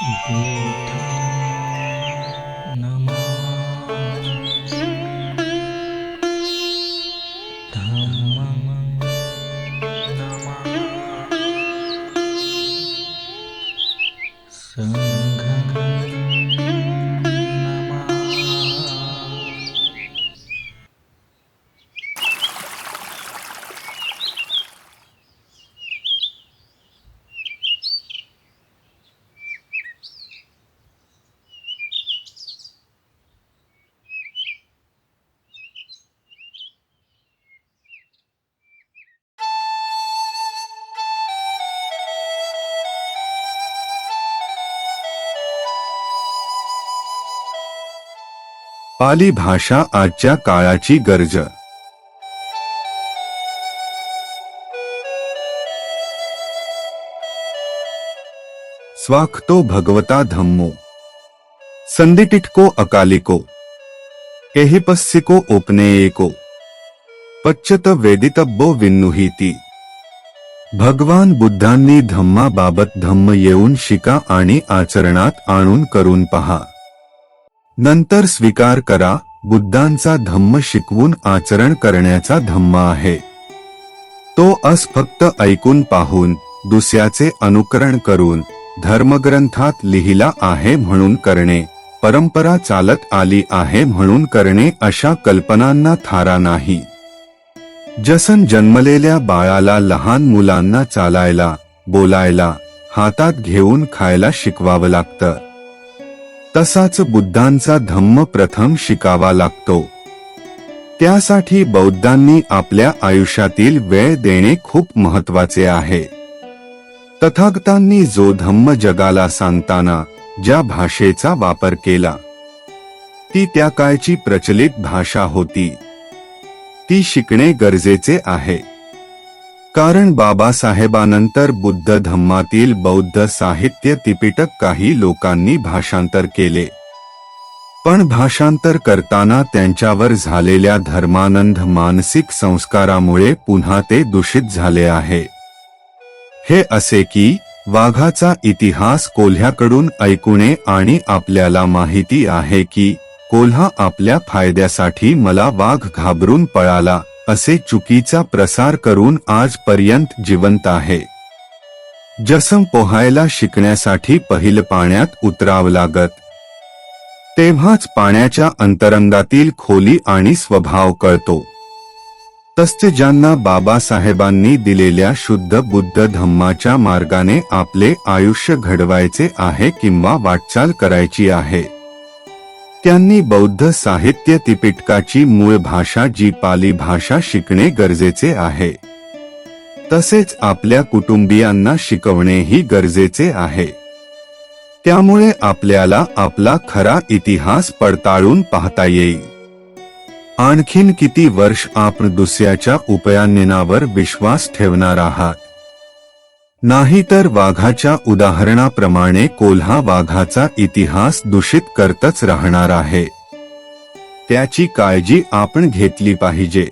いていた पाली भाषा आजच्या काळाची गरज. स्वाखतो भगवता धम्मो. संदिटिटको अकालिको. एहिपस्सिको ओपनेयको पच्चत वेदितब्बो विन्नुहिती. भगवान बुद्धांनी धम्माबाबत धम्म येऊन शिका आणि आचरणात आणून करून पहा. नंतर स्वीकार करा बुद्धांचा धम्म शिकवून आचरण करण्याचा धम्म आहे. तो अस फक्त ऐकून पाहून दुसऱ्याचे अनुकरण करून धर्मग्रंथात लिहिला आहे म्हणून करणे परंपरा चालत आली आहे म्हणून करणे अशा कल्पनांना थारा नाही. जसन जन्मलेल्या बाळाला लहान मुलांना चालायला बोलायला हातात घेऊन खायला शिकवावं लागतं. तसाच बुद्धांचा धम्म प्रथम शिकावा लागतो. त्यासाठी बौद्धांनी आपल्या आयुष्यातील वेळ देणे खूप महत्त्वाचे आहे. तथागतांनी जो धम्म जगाला सांगताना ज्या भाषेचा वापर केला ती त्या काळची प्रचलित भाषा होती. ती शिकणे गरजेचे आहे. कारण बाबासाहेबानंतर बुद्ध धम्मातील बौद्ध साहित्य तिपिटक काही लोकांनी भाषांतर केले. पण भाषांतर करताना त्यांच्यावर झालेल्या धर्मानंद मानसिक संस्कारामुळे पुन्हा ते दूषित झाले आहे. हे असे की वाघाचा इतिहास कोल्ह्याकडून ऐकूणे आणि आपल्याला माहिती आहे की कोल्हा आपल्या फायद्यासाठी मला वाघ घाबरून पळाला. असे चुकीचा प्रसार करून आजपर्यंत जिवंत आहे. जसम पोहायला शिकण्यासाठी पहिलं पाण्यात उतरावं लागत. तेव्हाच पाण्याच्या अंतरंगातील खोली आणि स्वभाव कळतो. तसे ज्यांना बाबासाहेबांनी दिलेल्या शुद्ध बुद्ध धम्माच्या मार्गाने आपले आयुष्य घडवायचे आहे किंवा वाटचाल करायची आहे. त्यांनी बौद्ध साहित्य तिपिटकाची मूळ भाषा जी पाली भाषा शिकणे गरजेचे आहे. तसेच आपल्या कुटुंबियांना शिकवणेही गरजेचे आहे. त्यामुळे आपल्याला आपला खरा इतिहास पडताळून पाहता येईल. आणखीन किती वर्ष आपण दुसऱ्याच्या उपयानिनावर विश्वास ठेवणार आहात? नाहीतर वाघाच्या उदाहरणाप्रमाणे कोल्हा वाघाचा इतिहास दूषित करतच राहणार आहे. त्याची काळजी आपण घेतली पाहिजे.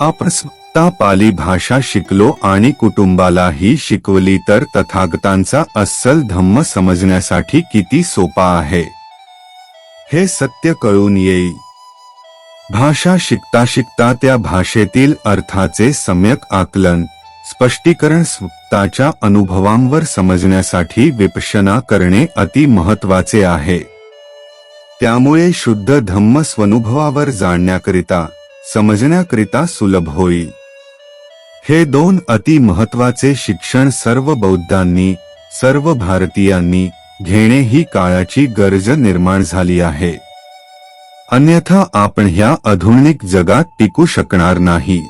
आपण स्वतः पाली भाषा शिकलो आणि कुटुंबालाही शिकवली तर तथागतांचा अस्सल धम्म समजण्यासाठी किती सोपा आहे. हे सत्य कळून येईल. भाषा शिकता शिकता त्या भाषेतील अर्थाचे सम्यक आकलन स्पष्टीकरण स्वतःच्या अनुभवांवर समजण्यासाठी विपशना करणे अति महत्त्वाचे आहे. त्यामुळे शुद्ध धम्म स्वनुभवावर जाणण्याकरिता समजण्याकरिता सुलभ होईल. हे दोन अति महत्त्वाचे शिक्षण सर्व बौद्धांनी सर्व भारतीयांनी घेणे ही काळाची गरज निर्माण झाली आहे. अन्यथा आपण ह्या आधुनिक जगात टिकू शकणार नाही.